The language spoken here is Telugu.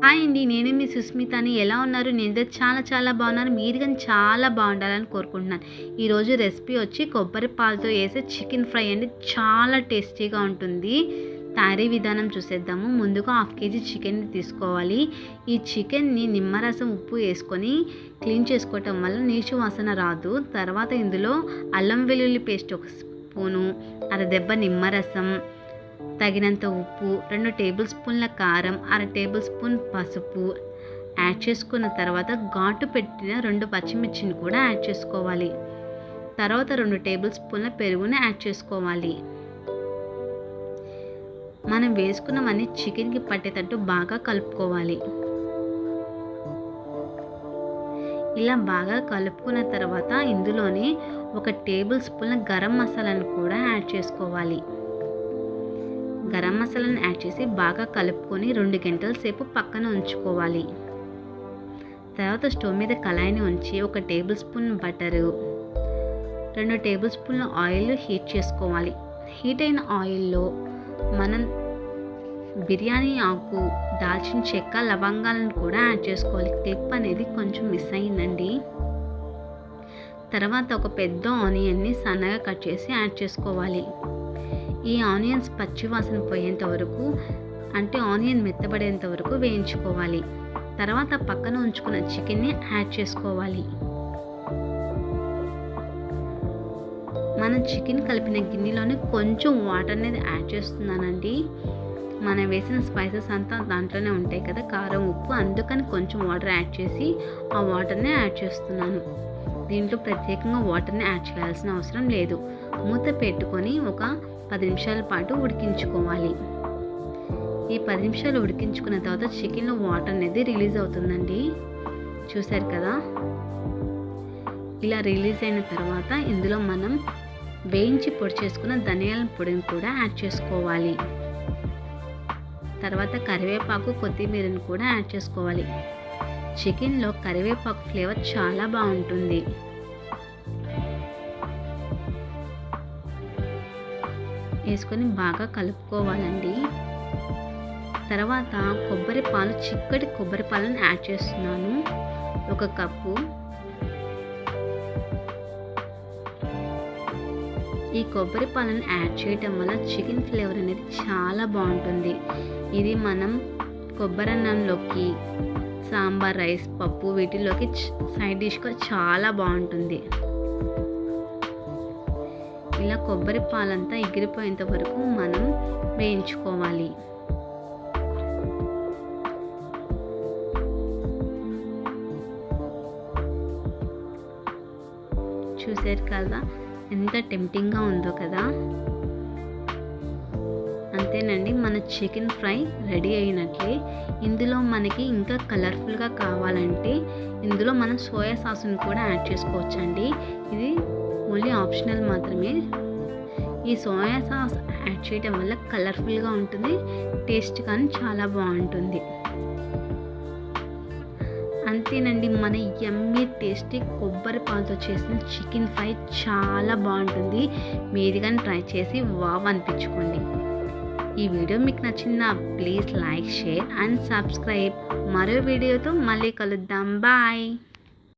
హాయ్ అండి నేను మీ సుస్మితని ఎలా ఉన్నారు? నేను చాలా చాలా బాగున్నాను. మీరు కానీ చాలా బాగుండాలని కోరుకుంటున్నాను. ఈరోజు రెసిపీ వచ్చి కొబ్బరి పాలతో వేసే చికెన్ ఫ్రై అండి. చాలా టేస్టీగా ఉంటుంది. తయారీ విధానం చూసేద్దాము. ముందుగా హాఫ్ కేజీ చికెన్ తీసుకోవాలి. ఈ చికెన్ని నిమ్మరసం ఉప్పు వేసుకొని క్లీన్ చేసుకోవటం వల్ల నీచు వాసన రాదు. తర్వాత ఇందులో అల్లం వెల్లుల్లి పేస్ట్ ఒక స్పూను అర దెబ్బ నిమ్మరసం తగినంత ఉప్పు రెండు టేబుల్ స్పూన్ల కారం అర టేబుల్ స్పూన్ పసుపు యాడ్ చేసుకున్న తర్వాత ఘాటు పెట్టిన రెండు పచ్చిమిర్చిని కూడా యాడ్ చేసుకోవాలి. తర్వాత రెండు టేబుల్ స్పూన్ల పెరుగుని యాడ్ చేసుకోవాలి. మనం వేసుకున్నవన్నీ చికెన్కి పట్టేటట్టు బాగా కలుపుకోవాలి. ఇలా బాగా కలుపుకున్న తర్వాత ఇందులోనే ఒక టేబుల్ స్పూన్ గరం మసాలాను కూడా యాడ్ చేసుకోవాలి. గరం మసాలాను యాడ్ చేసి బాగా కలుపుకొని రెండు గంటల సేపు పక్కన ఉంచుకోవాలి. తర్వాత స్టవ్ మీద కళాయిని ఉంచి ఒక టేబుల్ స్పూన్ బటరు రెండు టేబుల్ స్పూన్ల ఆయిల్ హీట్ చేసుకోవాలి. హీట్ అయిన ఆయిల్లో మనం బిర్యానీ ఆకు దాల్చిన చెక్క లవంగాలను కూడా యాడ్ చేసుకోవాలి. క్లిప్ అనేది కొంచెం మిస్ అయిందండి. తర్వాత ఒక పెద్ద ఆనియన్ని సన్నగా కట్ చేసి యాడ్ చేసుకోవాలి. ఈ ఆనియన్స్ పచ్చి వాసన పోయేంత వరకు అంటే ఆనియన్ మెత్తబడేంత వరకు వేయించుకోవాలి. తర్వాత పక్కన ఉంచుకున్న చికెన్ని యాడ్ చేసుకోవాలి. మనం చికెన్ కలిపిన గిన్నెలోనే కొంచెం వాటర్ అనేది యాడ్ చేస్తున్నానండి. మనం వేసిన స్పైసెస్ అంతా దాంట్లోనే ఉంటాయి కదా కారం ఉప్పు అందుకని కొంచెం వాటర్ యాడ్ చేసి ఆ వాటర్ని యాడ్ చేస్తున్నాను. దీంట్లో ప్రత్యేకంగా వాటర్ని యాడ్ చేయాల్సిన అవసరం లేదు. మూత పెట్టుకొని ఒక పది నిమిషాల పాటు ఉడికించుకోవాలి. ఈ పది నిమిషాలు ఉడికించుకున్న తర్వాత చికెన్లో వాటర్ అనేది రిలీజ్ అవుతుందండి. చూసారు కదా? ఇలా రిలీజ్ అయిన తర్వాత ఇందులో మనం వేయించి పొడి చేసుకున్న ధనియాల పొడిని కూడా యాడ్ చేసుకోవాలి. తర్వాత కరివేపాకు కొత్తిమీరని కూడా యాడ్ చేసుకోవాలి. చికెన్లో కరివేపాకు ఫ్లేవర్ చాలా బాగుంటుంది. వేసుకొని బాగా కలుపుకోవాలండి. తర్వాత కొబ్బరి పాలు చిక్కటి కొబ్బరి పాలను యాడ్ చేస్తున్నాను. ఒక కప్పు. ఈ కొబ్బరి పాలను యాడ్ చేయటం వల్ల చికెన్ ఫ్లేవర్ అనేది చాలా బాగుంటుంది. ఇది మనం కొబ్బరి అన్నంలోకి సాంబార్ రైస్ పప్పు వీటిలోకి సైడ్ డిష్గా చాలా బాగుంటుంది. ఇలా కొబ్బరి పాలంతా ఎగిరిపోయేంత వరకు మనం వేయించుకోవాలి. చూసారు కదా ఎంత టెంప్టింగ్గా ఉందో కదా. అంతేనండి మన చికెన్ ఫ్రై రెడీ అయినట్లే. ఇందులో మనకి ఇంకా కలర్ఫుల్గా కావాలంటే ఇందులో మనం సోయా సాస్ని కూడా యాడ్ చేసుకోవచ్చండి. ఆప్షనల్ మాత్రమే. ఈ సోయా సాస్ యాడ్ చేయడం వల్ల కలర్ఫుల్గా ఉంటుంది టేస్ట్ కానీ చాలా బాగుంటుంది. అంతేనండి మన ఎమ్మి టేస్టీ కొబ్బరి పాలతో చేసిన చికెన్ ఫ్రై చాలా బాగుంటుంది. మీరు కానీ ట్రై చేసి వావ్ అనిపించుకోండి. ఈ వీడియో మీకు నచ్చిందా? Please like share and subscribe. మరో వీడియోతో మళ్ళీ కలుద్దాం. బాయ్.